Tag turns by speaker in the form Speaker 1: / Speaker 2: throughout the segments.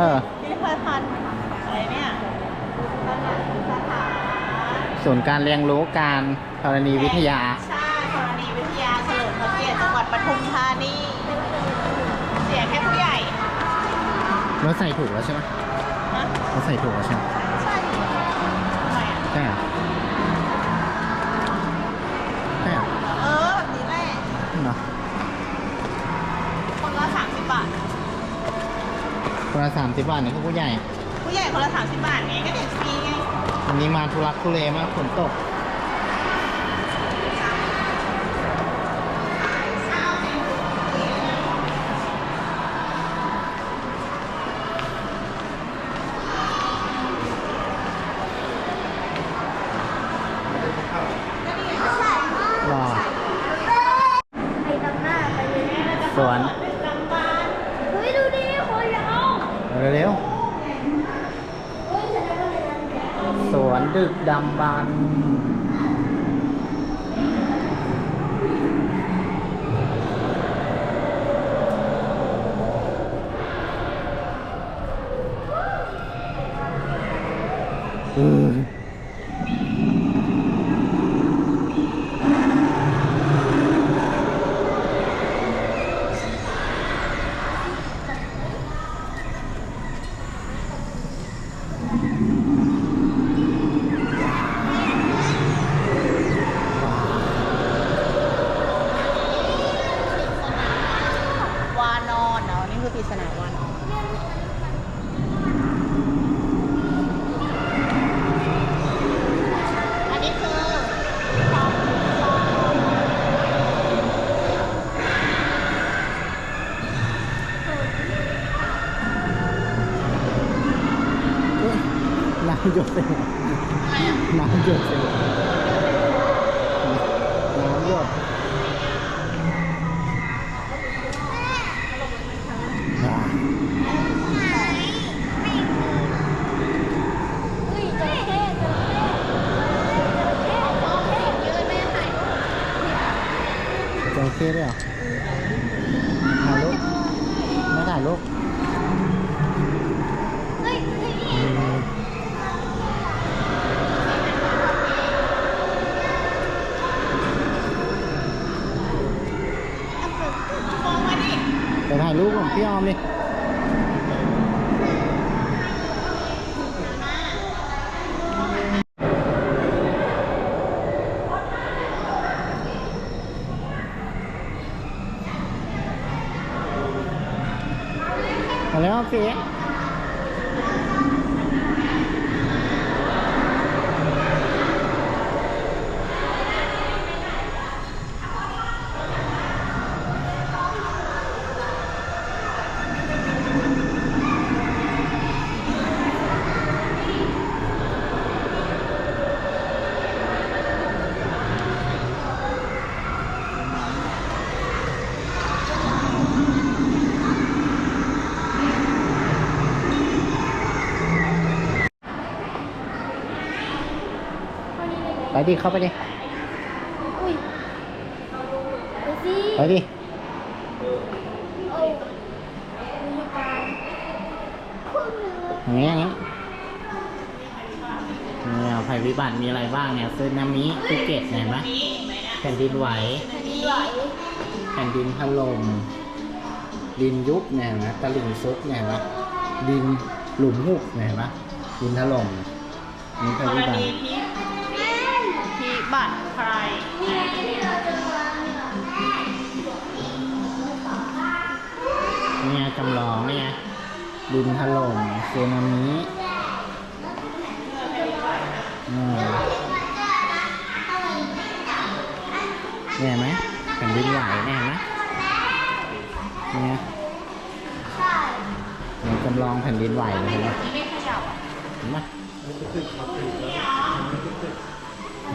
Speaker 1: ออ
Speaker 2: พิพิธภัณฑ์
Speaker 1: อะ
Speaker 2: ไรเนี่ยสถานสถาน
Speaker 1: ศูนย์การเรียนรู้การธรณีวิทยา
Speaker 2: ใช่ธรณีวิทยาเฉลิมพระเกียรติจังหวัดปทุมธานีเสียแค่ผู้ใหญ่
Speaker 1: เราใส่ถูกแล้วใช่ไหม
Speaker 2: นะ
Speaker 1: เราใส่ถูกแล้วใช่ไหม
Speaker 2: ใช่ทำไมอะ
Speaker 1: ใช่เหรอใช่เหรอ
Speaker 2: เออแบบนี้แหละ
Speaker 1: เนาะ
Speaker 2: คนละสามสิบบาท
Speaker 1: คนละสามสิบบาทนี่ก็ผู้ใหญ่
Speaker 2: ผู้ใหญ่คนละสามสิบบาทไงก็เด็กฟรีไง
Speaker 1: วันนี้มาทุรักทุเลมากฝนตก
Speaker 3: เดิ
Speaker 1: เข้าไป
Speaker 2: ดิ
Speaker 1: อุ้ยไป
Speaker 3: สิ
Speaker 1: ไปดิ
Speaker 3: โอ้มีการคุณหนึ่ง
Speaker 1: อย่างเงี้ยอย่างเงี้ยเนี่ยภัยพิบัติมีอะไรบ้างเนี่ยซึนามิภูเก็ตเนี่ยเห็นไหมแผ่นดินไหว
Speaker 3: มีไหว
Speaker 1: แผ่นดินถล่มดินยุบเนี่ยเห็นไหมตลิ่งซุดเนี่ยเห็นไหมดินหลุมหุบเนี่ยเห็นไหมดินถล่มนี่ภัย
Speaker 2: ก
Speaker 1: พิ
Speaker 2: ร
Speaker 1: บัติ
Speaker 2: ณีพิพิ บัติใคร
Speaker 3: นี่ไงที่เราจะวางเนี่ย
Speaker 1: จำลองนี่ไงดินถล่มสึนามิอืมเนี่ยเห็นไหมแผ่นดินไหวเนี่ยเห็นไหมเนี่ย
Speaker 3: ใช่
Speaker 1: มันจำลองแผ่นดินไหวเลยเห็นไหม
Speaker 2: ไม่ขยับอะ
Speaker 1: เห็นไหม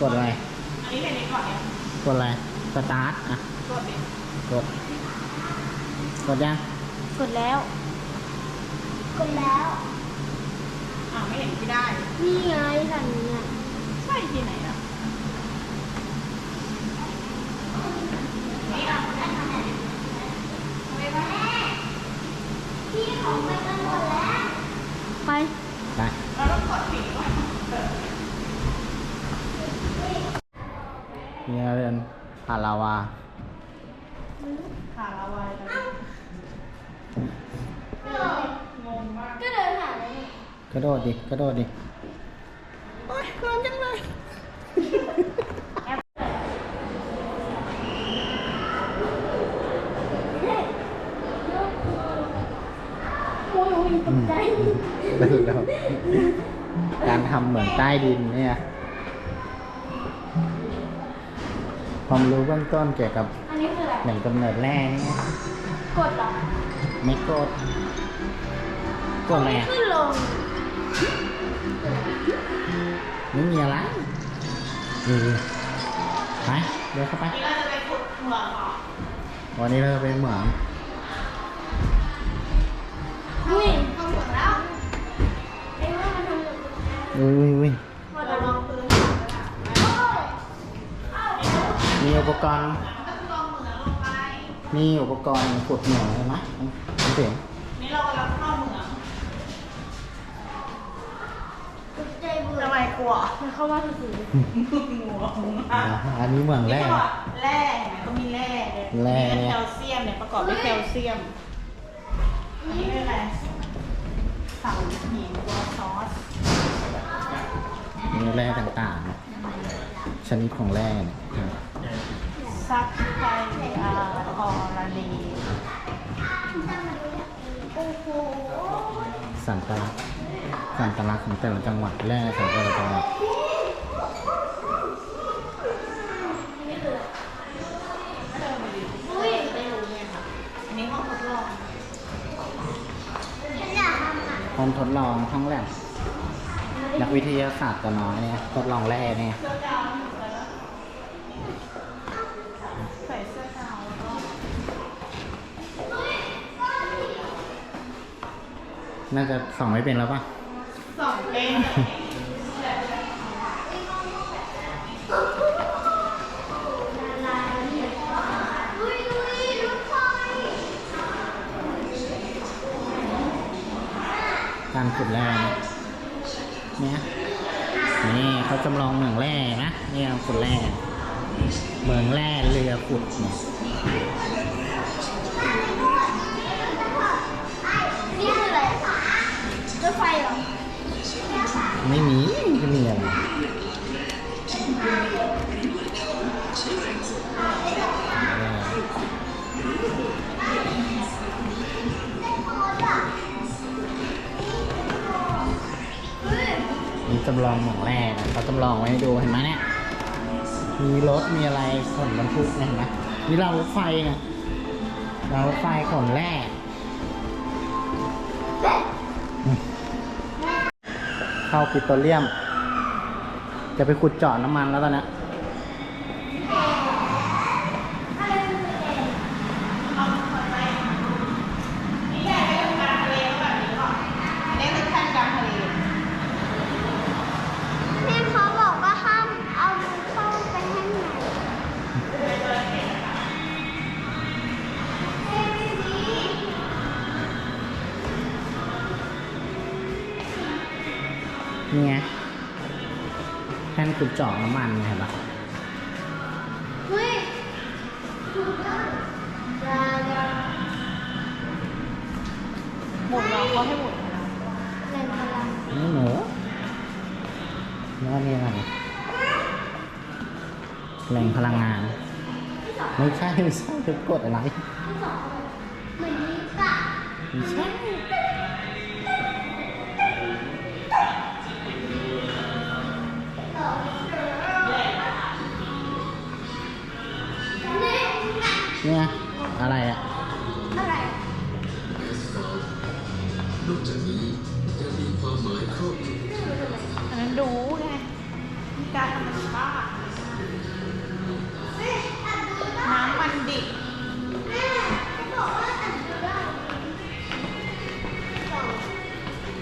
Speaker 1: กดอะไร
Speaker 2: อันนี้เป็นนิดก่อนเนี่ย
Speaker 1: กดอะไร สตาร์ทอะ
Speaker 2: กดดิ
Speaker 1: กด กดยัง
Speaker 3: กดแล้ว กดแล้ว
Speaker 2: อ่าวไม่เห็นที่ได้
Speaker 3: นี่ไงสันเนี่ย
Speaker 2: ใช่ที่ไหนอะนี่อะ
Speaker 3: พี่ของไปกันหมดแล้ว ไป
Speaker 1: ไป
Speaker 2: เราต้องกดผิดก่อน
Speaker 1: นี่เราเดินผ่านลาวา
Speaker 2: ขาละวายเลยงงมาก
Speaker 3: ก็เดินผ่านเลย
Speaker 1: กระโดดดิกระโดดดิ
Speaker 2: โอ๊ยร้อนจังเลย
Speaker 3: โอ้ยโอ้ยตกใจ
Speaker 1: เดินแล้วการทำเหมือนใต้ดินเนี่ย ความรู้เบื้องต้นเกี่ยวกับ
Speaker 3: อันนี้คืออะไร
Speaker 1: แหล่งกำเนิดแร่นี่
Speaker 3: กดเหรอ
Speaker 1: ไม่กดกดอะไรอะ
Speaker 3: ขึ้นลง
Speaker 1: ไม่มีอะไรนี่ไปเดินเข้าไป
Speaker 2: นี่เราจะไปขุดเหมืองเหรอ
Speaker 1: วันนี้เราจะไปเหมือง
Speaker 3: อุ้ย
Speaker 2: เข้าเหมืองแล้ว
Speaker 3: ไอ้ว่ามันทำแบบ
Speaker 1: อุ้ยอุ้ยอุ้ย
Speaker 3: กด
Speaker 2: เรา
Speaker 3: ล
Speaker 2: ลอง
Speaker 3: ง
Speaker 2: ปืน
Speaker 1: มีอุปกรณ์
Speaker 2: ก็คือลองเหมืองลงไป
Speaker 1: มีอุปกรณ์ขุดเหมืองเห็นไหมมันเสียง
Speaker 2: นี่เรากำลังเข้าเหมือง
Speaker 3: ตกใจเบื่อ
Speaker 2: ทำไมกลัว
Speaker 3: มันเข้าว่าถือ
Speaker 2: งัว
Speaker 1: อ่าอันนี้เหมือง
Speaker 2: แร่
Speaker 1: แร่
Speaker 2: แร่เห็นไหมก็มีแร่เลย
Speaker 1: แร่
Speaker 2: นี่
Speaker 1: เนี่ย
Speaker 2: แคลเซียมเนี่ยประกอบด้วยแคลเซียมอันนี้เป็นอะไรเสาหินตัวซอส
Speaker 1: มีแร่ต่างๆ ชนิดของแร่เนี่ย
Speaker 2: ซับไคอาออรานี
Speaker 3: โอ้โห
Speaker 1: สัญลักษณ์สัญลักษณ์ของแต่ละจังหวัดแร่ของแต่ละจังหวัด
Speaker 3: อุ้ย
Speaker 2: ไม่รู้เนี่ยค่ะอันนี้ห้องทดลอง
Speaker 3: ฉันอยากทำอะ
Speaker 1: ห้องทดลองห้องแลบนักวิทยาศาสตร์ตัวน้อยเนี่ยทดลองแร่เนี่ย น่าจะส่องไม่เป็นแล้วป่ะ
Speaker 2: สองเป็น
Speaker 1: การขุดแร่เนี่ยเนี่ยนี่เขาจำลองเหมืองแร่นะเนี่ยขุดแร่เหมืองแร่เรือขุดเนี่ย
Speaker 3: ไม่
Speaker 1: มีจะมีอะไรมีจำลองเหมืองแร่นะเขาจำลองไว้ให้ดูเห็นไหมเนี่ย มีรถมีอะไรขนบรรทุกเห็นไหมมีรารถไฟนะรารถไฟขนแร่ เข้าปิโตรเลียม จะไปขุดเจาะน้ำมันแล้วตอนนี้
Speaker 3: ขุด
Speaker 1: เจาะน้ำมันไงเห็นปะ
Speaker 3: เฮ้ยถูกต้องยายา
Speaker 2: หมุนเราเขาให้หมุน
Speaker 3: แรงพลัง
Speaker 1: นี่หนูแล้วนี่อะไรแหล่งพลังงาน ไม่ใช่ไม่ใช่จะกดอะไร
Speaker 3: เหมือนนี้กะ
Speaker 1: ไม่ใช่
Speaker 3: อะไร
Speaker 1: อะอะไรนอก
Speaker 3: จา
Speaker 1: กนี้ยังมีความหมายคร
Speaker 2: อบคลุมอันนั้นดูไงมีการทำบ้าน้ำมันดิบ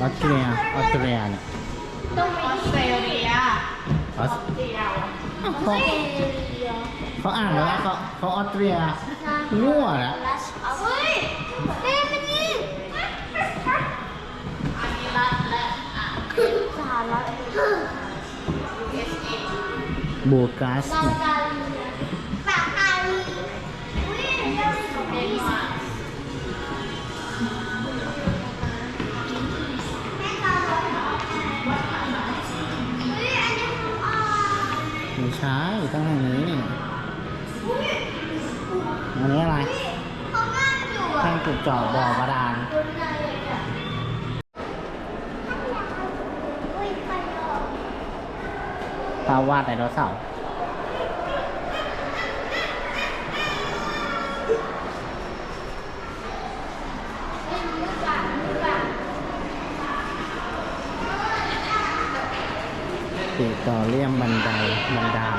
Speaker 1: ออสเตรียออสเตรียเนี่ย
Speaker 2: ออสเตรเลีย
Speaker 1: ออส
Speaker 2: เตรีย
Speaker 1: เขาเขาอ่านแล้วาเขาเขาออสเตรียมั่วนะ
Speaker 3: เฮ้ยเต้มันนี่
Speaker 2: อันนี้รัฐและอะ
Speaker 3: สหรัฐ
Speaker 2: USA
Speaker 1: บูกัส
Speaker 3: บา
Speaker 1: เนี่ย
Speaker 3: กาลีบาคาลีอุ้ยเรื่องของ
Speaker 2: เด
Speaker 1: ไม่ใช่ต้องทางนี้อันนี้อะไร
Speaker 3: เขานั่งอยู่
Speaker 1: แท่
Speaker 3: อะ
Speaker 1: งขุดเจาะบ่อบาดาล
Speaker 3: คนไหนอะอุ้ยไปเหรอ
Speaker 1: ภาพวาดไดโนเสาร์ ติต่อเลี่ยมบันไดบันดาล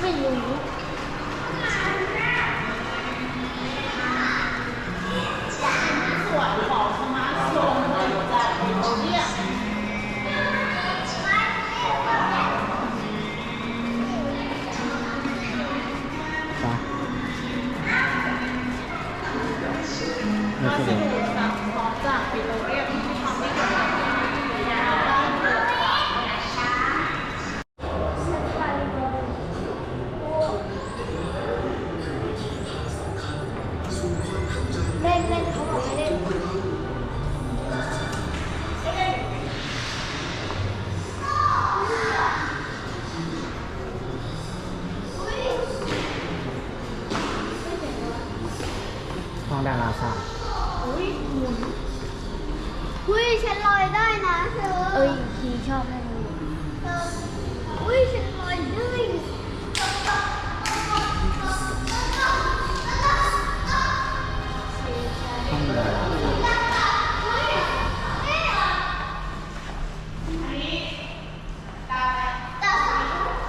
Speaker 3: ไม่รู้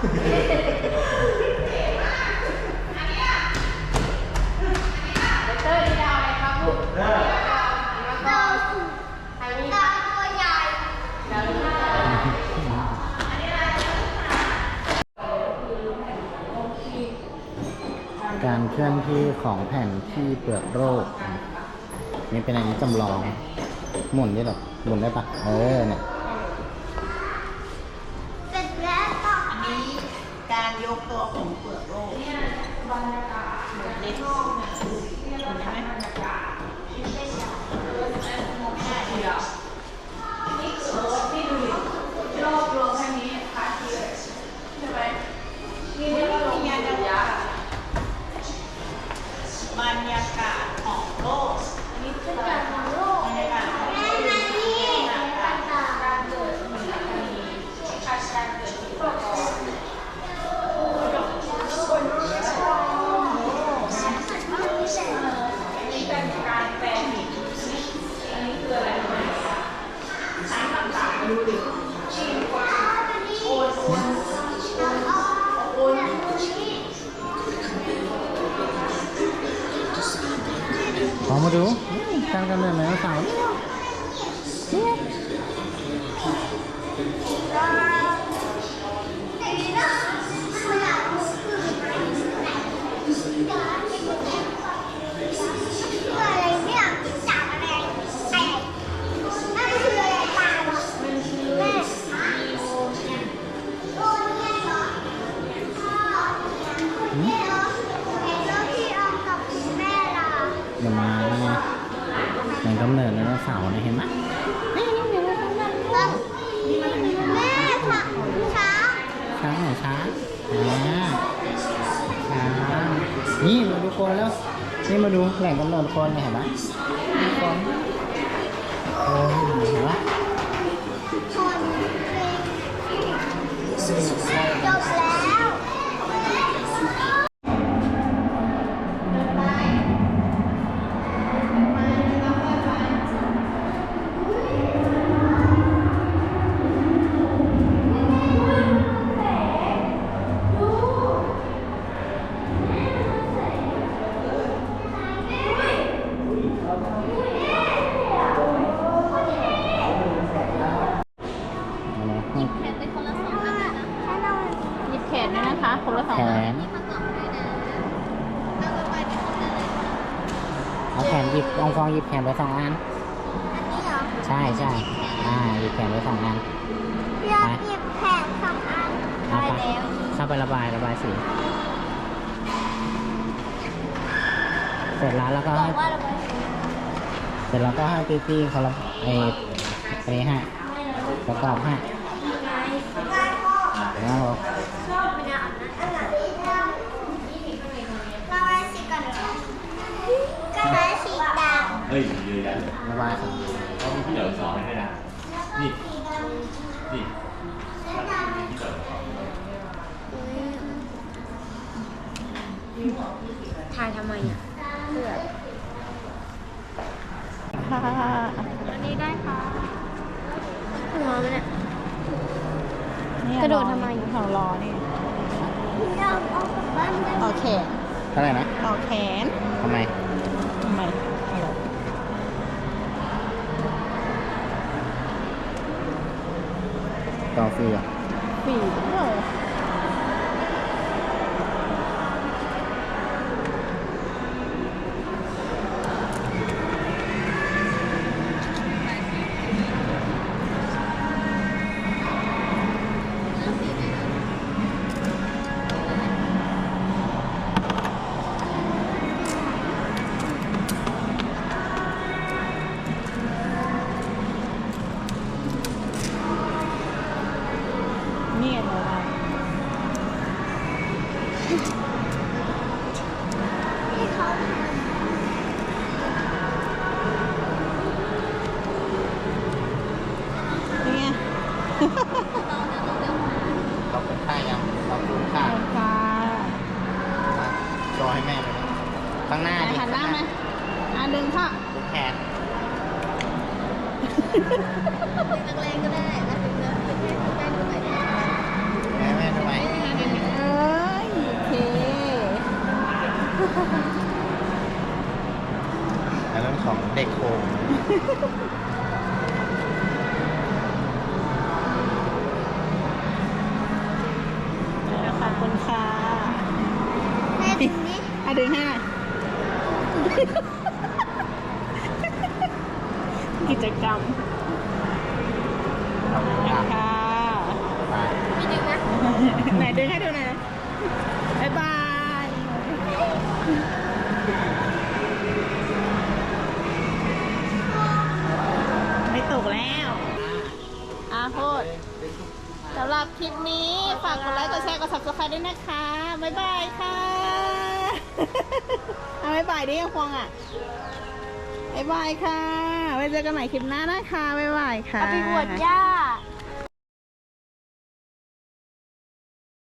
Speaker 2: การเคลื่
Speaker 1: อนที่ของแผ่นที่เปลือกโลกนี่เป็นอันนี้จำลอง หมุนได้หรอหมุนได้ปะเออเนี่ย
Speaker 3: เสร็จแล้วต่อ
Speaker 2: อันนี้การยกตัวของเปลือกโลกบรรยากาศเหมือนในห้องเนี่ยเห็นไหมบรรยากาศเดียวนี่คือโอ๊ตที่ดูดิรอบรวมแค่นี้พาทีเลยใช่ไหมนี่เรียกว่าโรงงานบรรยากาศบรรยากาศของโลกอันนี้คือการ
Speaker 3: ของโลก
Speaker 2: บรรยากาศของ
Speaker 3: แม่
Speaker 2: โลก
Speaker 3: มานี่ต่าง
Speaker 2: การเกิดมีมีการการเกิดที่ประกอบนี่เป็นการแปลหินอันนี้คืออะไรรู้ไหมชั้น ต่างๆดูดิโอน
Speaker 1: กำเนิดไดโนเสาร์เนี่ยเห็นไหม
Speaker 3: แม่ค่ะช้าง
Speaker 1: ช้างไหนช้างอ่าช้างนี่มาดูคนแล้ว นี่มาดูแหล่งกำเนิดคนเนี่ยเห็นไหมคนคนเห็นไหม
Speaker 3: คนจบแล้ว
Speaker 1: บลองฟองหยิบแผ่นไปสองอัน
Speaker 3: อันนี้เหรอ
Speaker 1: ใช่ใช่อ่าหยิบแผ่นไปสองอัน
Speaker 3: อยากหยิบแผ่นสองอัน
Speaker 1: เอาไปเข้า ไประบายระบายสี เสร็จแล้วแล้วก็ให้เสร็จแล้วก็ให้พี่ๆเขาละไอ้ไอ้ให้ประกอบให้แล้ว
Speaker 3: เป็นอันนั้นอันไหนระบายสีก่อนระบายสีดำ
Speaker 4: เฮ้ยเยอะแยะ
Speaker 1: ระบายสี
Speaker 4: เขามีพี่เด๋อสอนให้นะ นี่ นี่
Speaker 3: ถ่าย ทำไมอะเพื่ออันนี้ได้ค่ะหัวมันเนี่ยกระโดดทำไม
Speaker 2: ของรอนี่
Speaker 3: อยากเอากลับบ้านได้
Speaker 2: ต่อแขน
Speaker 1: เท่าไหร่นะ
Speaker 2: ต่อแขน
Speaker 1: ทำไม
Speaker 2: ทำไม
Speaker 1: ต่อฟรีอ่ ให้แม่เลยนะข้างหน้า
Speaker 2: ไหน
Speaker 1: ดิ
Speaker 2: หันหน้าไหมอะดึงค่ะ
Speaker 1: ดูแขน
Speaker 3: นักเลงก็ได้นะถึงจะให้คุณแม่ดูหน่อยได้ไหม
Speaker 1: แม่แม่ทำไม
Speaker 2: เอ้ยโอเค
Speaker 1: ในเรื่องของเด็กโคง
Speaker 2: ขอบคุณค่ะ
Speaker 3: แม่ดูนี่
Speaker 2: อะดึงให้หน่อย กิจกรรม
Speaker 1: ขอบคุณค
Speaker 2: นะ
Speaker 1: รับ
Speaker 2: ค่ะ
Speaker 1: ไป
Speaker 3: ไม่ดึงนะ
Speaker 2: ไหนดึงให้ดูหน่อยนะบ๊ายบาย ไม่ตกแล้วอาโพดสำหรับคลิปนี้ ฝากกดไลค์กดแชร์กด subscribe ด้วยนะคะ บ๊ายบายค่ะเอาบ๊ายบายดิยังควงอะ บ๊ายบายค่ะ ไว้เจอกันใหม่คลิปหน้านะคะบ๊ายบายค่ะ
Speaker 3: เอาไปบวชญา